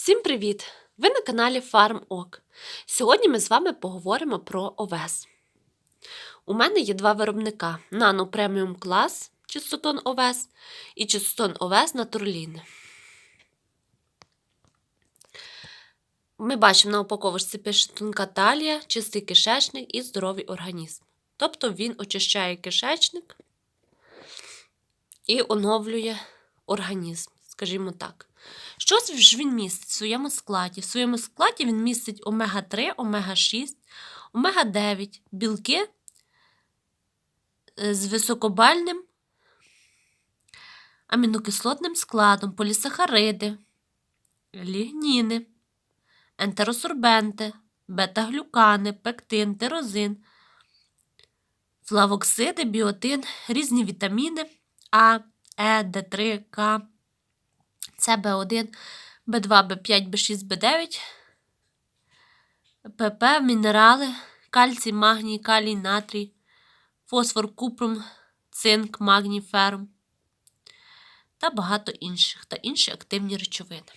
Всім привіт! Ви на каналі FarmOk. Сьогодні ми з вами поговоримо про овес. У мене є два виробника: Nano Premium Class чистотон овес і чистотон овес Натурлін. Ми бачимо на упаковочці пише тонка талія, чистий кишечник і здоровий організм. Тобто він очищає кишечник і оновлює організм, скажімо так. Що ж він містить в своєму складі? В своєму складі він містить омега-3, омега-6, омега-9, білки е, з високобальним амінокислотним складом, полісахариди, лігніни, ентеросорбенти, бета-глюкани, пектин, тирозин, флавоксиди, біотин, різні вітаміни А, Е, Д3, К. Це Б1, Б2, Б5, Б6, Б9, ПП, мінерали, кальцій, магній, калій, натрій, фосфор, купрум, цинк, магній, ферум та багато інших та інші активні речовини.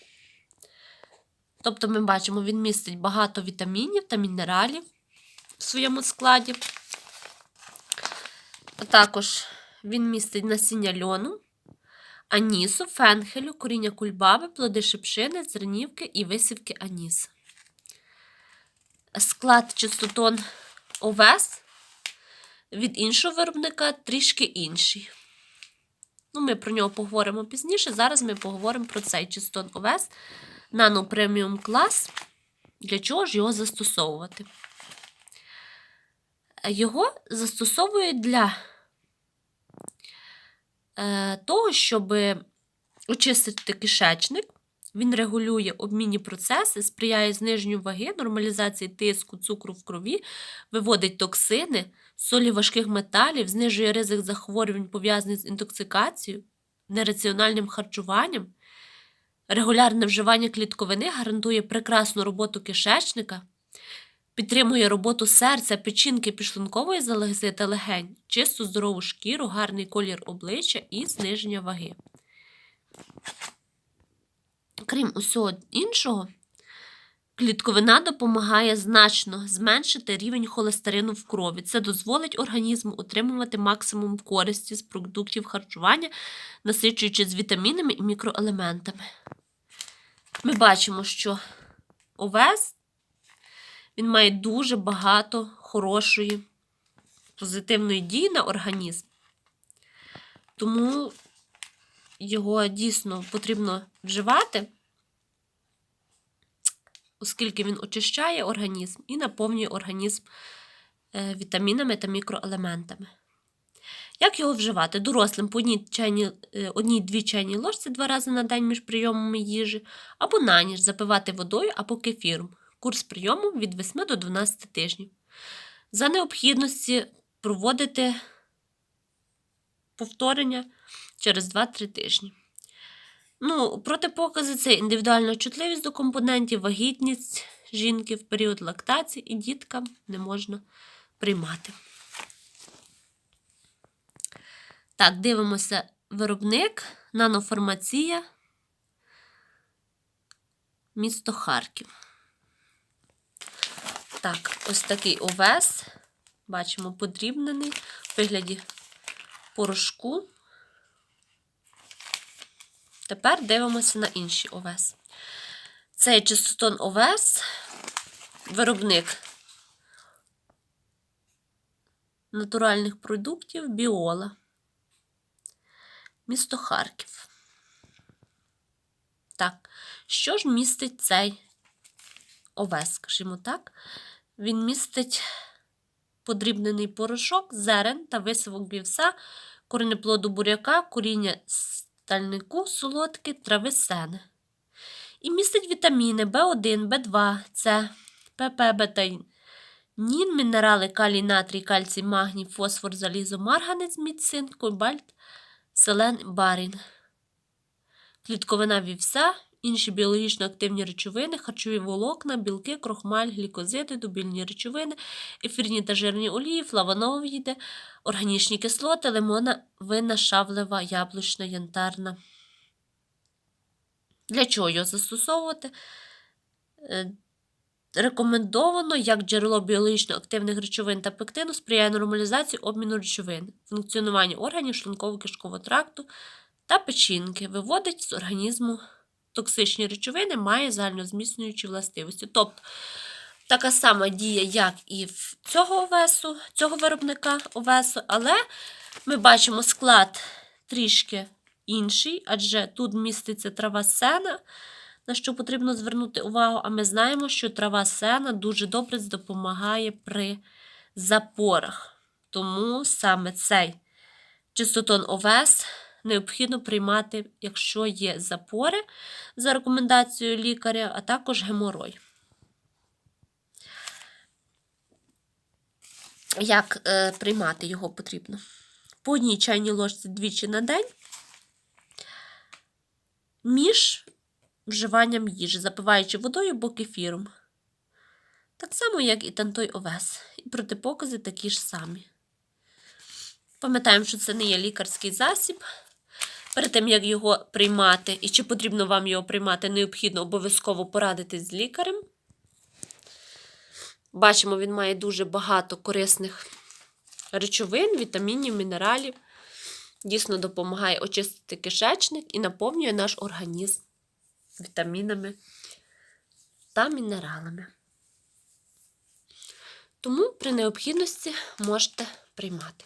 Тобто ми бачимо, він містить багато вітамінів та мінералів в своєму складі. А також він містить насіння льону, анісу, фенхелю, коріння кульбаби, плоди шипшини, зернівки і висівки аніса. Склад чистотон овес від іншого виробника трішки інший. Ну, Ми про нього поговоримо пізніше. Зараз ми поговоримо про цей чистон овес Nano Premium клас. Для чого ж його застосовувати? Його застосовують для того, щоб очистити кишечник. Він регулює обмінні процеси, сприяє зниженню ваги, нормалізації тиску, цукру в крові, виводить токсини, солі важких металів, знижує ризик захворювань, пов'язаних з інтоксикацією, нераціональним харчуванням. Регулярне вживання клітковини гарантує прекрасну роботу кишечника, Підтримує роботу серця, печінки, підшлункової залози та легень, чисту здорову шкіру, гарний колір обличчя і зниження ваги. Крім усього іншого, клітковина допомагає значно зменшити рівень холестерину в крові. Це дозволить організму отримувати максимум користі з продуктів харчування, насичуючи з вітамінами і мікроелементами. Ми бачимо, що овес він має дуже багато хорошої, позитивної дії на організм. Тому його дійсно потрібно вживати, оскільки він очищає організм і наповнює організм е, вітамінами та мікроелементами. Як його вживати? Дорослим по е, одній-дві чайній ложці два рази на день між прийомами їжі, або на ніж запивати водою або кефіром. Курс прийому від 8 до 12 тижнів. За необхідності проводити повторення через 2-3 тижні. Ну, Протипокази це індивідуальна чутливість до компонентів, вагітність жінки в період лактації і діткам не можна приймати. Так, дивимося виробник, нанофармація, місто Харків. Так, ось такий овес. Бачимо, подрібнений в вигляді порошку. Тепер дивимося на інший овес. Цей чистотон овес, виробник натуральних продуктів Біола. Місто Харків. Так, що ж містить цей овес, скажімо так? Він містить подрібнений порошок, зерен та висивок вівса, коренеплоду буряка, коріння стальнику, солодки, трави сени. І містить вітаміни В1, В2, С, ПП, бетаїн, нін, мінерали калій, натрій, кальцій, магній, фосфор, залізо, марганець, міцин, кобальт, селен, барін. Клітковина вівса, інші біологічно активні речовини, харчові волокна, білки, крохмаль, глікозиди, дубільні речовини, ефірні та жирні олії, флавоновіди, органічні кислоти, лимона, вина, шавлева, яблучна, янтарна. Для чого його застосовувати? Е, Рекомендовано як джерело біологічно активних речовин та пектину сприяє нормалізації обміну речовин, функціонуванню органів шлунково-кишкового тракту та печінки, виводить з організму токсичні речовини, має загальнозміцнюючі властивості. Тобто така сама дія, як і в цього овесу, цього виробника овесу, але ми бачимо склад трішки інший, адже тут міститься трава сена, на що потрібно звернути увагу, а ми знаємо, що трава сена дуже добре допомагає при запорах. Тому саме цей чистотон овес необхідно приймати, якщо є запори за рекомендацією лікаря, а також геморой. Як е, приймати його потрібно? По одній чайній ложці двічі на день між вживанням їжі, запиваючи водою або кефіром. Так само, як і тантой овес. І протипокази такі ж самі. Пам'ятаємо, що це не є лікарський засіб. Перед тим, як його приймати, і чи потрібно вам його приймати, необхідно обов'язково порадитись з лікарем. Бачимо, він має дуже багато корисних речовин, вітамінів, мінералів. Дійсно допомагає очистити кишечник і наповнює наш організм вітамінами та мінералами. Тому при необхідності можете приймати.